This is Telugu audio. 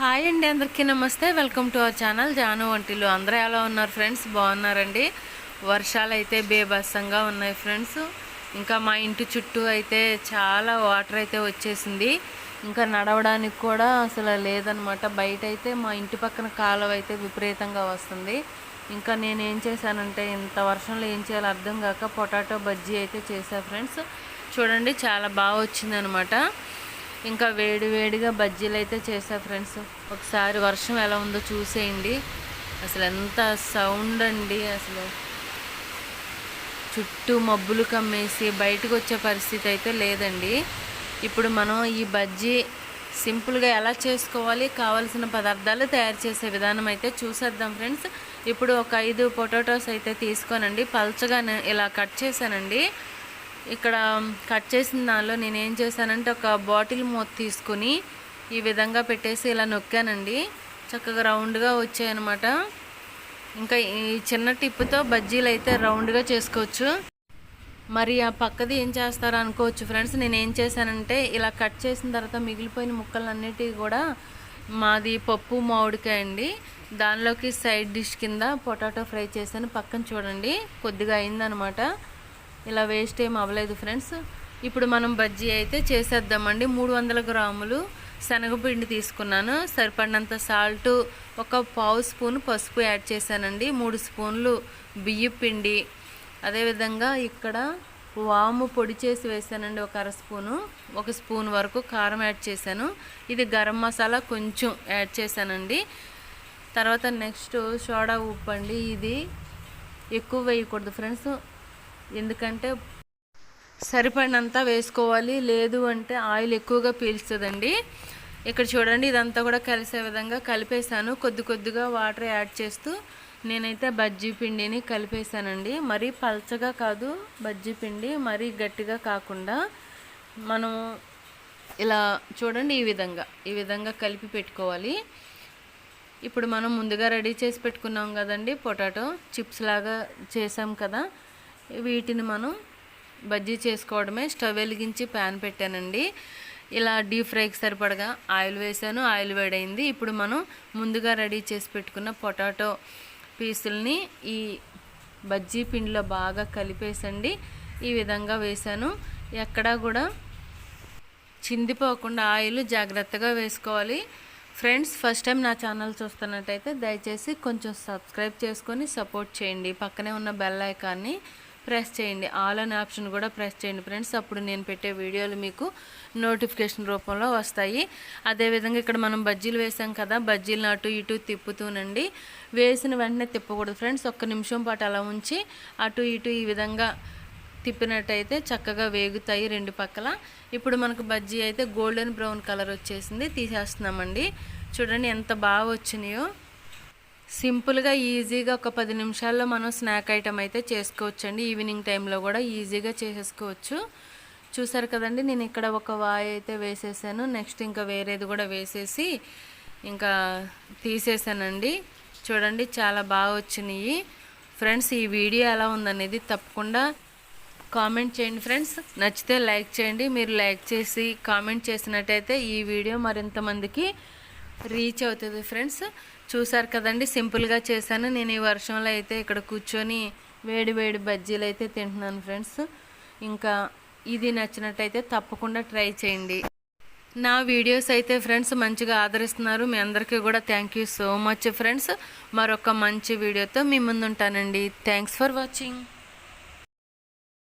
హాయ్ అండి అందరికీ నమస్తే. Welcome to our channel. Janu వంటిలు అందరూ ఎలా ఉన్నారు ఫ్రెండ్స్? బాగున్నారండి? వర్షాలు అయితే బేభత్సంగా ఉన్నాయి ఫ్రెండ్స్. ఇంకా మా ఇంటి చుట్టూ అయితే చాలా వాటర్ అయితే వచ్చేసింది. ఇంకా నడవడానికి కూడా అసలు లేదనమాట. బయట అయితే మా ఇంటి పక్కన కాలువ అయితే విపరీతంగా వస్తుంది. ఇంకా నేను ఏం చేశానంటే ఇంత వర్షంలో ఏం చేయాలో అర్థం కాక పొటాటో బజ్జీ అయితే చేశా ఫ్రెండ్స్. చూడండి చాలా బాగా వచ్చిందనమాట. ఇంకా వేడి వేడిగా బజ్జీలు అయితే చేసా ఫ్రెండ్స్. ఒకసారి వర్షం ఎలా ఉందో చూసేయండి. అసలు ఎంత సౌండ్ అండి అసలు. చుట్టూ మబ్బులు కమ్మేసి బయటకు వచ్చే పరిస్థితి అయితే లేదండి. ఇప్పుడు మనం ఈ బజ్జీ సింపుల్గా ఎలా చేసుకోవాలి కావలసిన పదార్థాలు తయారు చేసే విధానం అయితే చూసేద్దాం ఫ్రెండ్స్. ఇప్పుడు ఒక ఐదు పొటాటోస్ అయితే తీసుకోనండి. పల్చగా ఇలా కట్ చేశానండి. ఇక్కడ కట్ చేసిన దానిలో నేను ఏం చేశానంటే ఒక బాటిల్ మూత తీసుకుని ఈ విధంగా పెట్టేసి ఇలా నొక్కానండి. చక్కగా రౌండ్గా వచ్చాయన్నమాట. ఇంకా ఈ చిన్న టిప్పుతో బజ్జీలు అయితే రౌండ్గా చేసుకోవచ్చు. మరి ఆ పక్కది ఏం చేస్తారో అనుకోవచ్చు ఫ్రెండ్స్. నేను ఏం చేశానంటే ఇలా కట్ చేసిన తర్వాత మిగిలిపోయిన ముక్కలన్నిటివి కూడా మాది పప్పు మామిడికాయ అండి. దానిలోకి సైడ్ డిష్ కింద పొటాటో ఫ్రై చేశాను. పక్కన చూడండి కొద్దిగా అయిందనమాట ఇలా వేస్ట్ ఏం అవ్వలేదు ఫ్రెండ్స్. ఇప్పుడు మనం బజ్జీ అయితే చేసేద్దామండి. మూడు వందల గ్రాములు శనగపిండి తీసుకున్నాను. సరిపడినంత సాల్ట్ ఒక పావు స్పూన్ పసుపు యాడ్ చేశానండి. మూడు స్పూన్లు బియ్యం పిండి. అదేవిధంగా ఇక్కడ వాము పొడి చేసి వేసానండి ఒక అర స్పూను. ఒక స్పూన్ వరకు కారం యాడ్ చేశాను. ఇది గరం మసాలా కొంచెం యాడ్ చేశానండి. తర్వాత నెక్స్ట్ సోడా ఉప్పు అండి ఇది ఎక్కువ వేయకూడదు ఫ్రెండ్స్. ఎందుకంటే సరిపడినంత వేసుకోవాలి. లేదు అంటే ఆయిల్ ఎక్కువగా పీల్చుతుందండి ఇక్కడ చూడండి ఇదంతా కూడా కలిసే విధంగా కలిపేశాను. కొద్ది కొద్దిగా వాటర్ యాడ్ చేస్తూ నేనైతే బజ్జీ పిండిని కలిపేశానండి. మరీ పల్చగా కాదు బజ్జీ పిండి మరీ గట్టిగా కాకుండా మనం ఇలా చూడండి ఈ విధంగా ఈ విధంగా కలిపి పెట్టుకోవాలి. ఇప్పుడు మనం ముందుగా రెడీ చేసి పెట్టుకున్నాం కదండి పొటాటో చిప్స్ లాగా చేసాం కదా. వీటిని మనం బజ్జీ చేసుకోవడమే. స్టవ్ వెలిగించి ప్యాన్ పెట్టానండి. ఇలా డీప్ ఫ్రైకి సరిపడగా ఆయిల్ వేసాను ఆయిల్ వేడైంది. ఇప్పుడు మనం ముందుగా రెడీ చేసి పెట్టుకున్న పొటాటో పీసుల్ని ఈ బజ్జీ పిండిలో బాగా కలిపేసండి. ఈ విధంగా వేసాను ఎక్కడా కూడా చిందిపోకుండా ఆయిల్ జాగ్రత్తగా వేసుకోవాలి. ఫ్రెండ్స్ ఫస్ట్ టైం నా ఛానల్ చూస్తున్నట్టయితే దయచేసి కొంచెం సబ్స్క్రైబ్ చేసుకొని సపోర్ట్ చేయండి. పక్కనే ఉన్న బెల్ ఐకాన్ని ప్రెస్ చేయండి. ఆల్ అనే ఆప్షన్ కూడా ప్రెస్ చేయండి ఫ్రెండ్స్. అప్పుడు నేను పెట్టే వీడియోలు మీకు నోటిఫికేషన్ రూపంలో వస్తాయి. అదేవిధంగా ఇక్కడ మనం బజ్జీలు వేసాం కదా బజ్జీలను అటు ఇటు తిప్పుతూనండి. వేసిన వెంటనే తిప్పకూడదు ఫ్రెండ్స్. ఒక్క నిమిషం పాటు అలా ఉంచి అటు ఇటు ఈ విధంగా తిప్పినట్టయితే చక్కగా వేగుతాయి రెండు పక్కల. ఇప్పుడు మనకు బజ్జీ అయితే గోల్డెన్ బ్రౌన్ కలర్ వచ్చేసింది. తీసేస్తున్నామండి. చూడండి ఎంత బాగా వచ్చినాయో. సింపుల్గా ఈజీగా ఒక పది నిమిషాల్లో మనం స్నాక్ ఐటమ్ అయితే చేసుకోవచ్చండి. ఈవినింగ్ టైంలో కూడా ఈజీగా చేసేసుకోవచ్చు. చూసారు కదండి నేను ఇక్కడ ఒక వాయి అయితే వేసేసాను. నెక్స్ట్ ఇంకా వేరేది కూడా వేసేసి ఇంకా తీసేసానండి. చూడండి చాలా బాగా వచ్చినాయి. ఫ్రెండ్స్ ఈ వీడియో ఎలా ఉందనేది తప్పకుండా కామెంట్ చేయండి ఫ్రెండ్స్. నచ్చితే లైక్ చేయండి. మీరు లైక్ చేసి కామెంట్ చేసినట్టయితే ఈ వీడియో మరింతమందికి రీచ్ అవుతుంది ఫ్రెండ్స్. చూసారు కదండి సింపుల్గా చేశాను. నేను ఈ వర్షంలో అయితే ఇక్కడ కూర్చొని వేడి వేడి బజ్జీలు అయితే తింటున్నాను ఫ్రెండ్స్. ఇంకా ఇది నచ్చినట్టయితే తప్పకుండా ట్రై చేయండి. నా వీడియోస్ అయితే ఫ్రెండ్స్ మంచిగా ఆదరిస్తున్నారు. మీ అందరికీ కూడా thank you so much friends. మరొక మంచి వీడియోతో మీ ముందుంటానండి. Thanks for watching.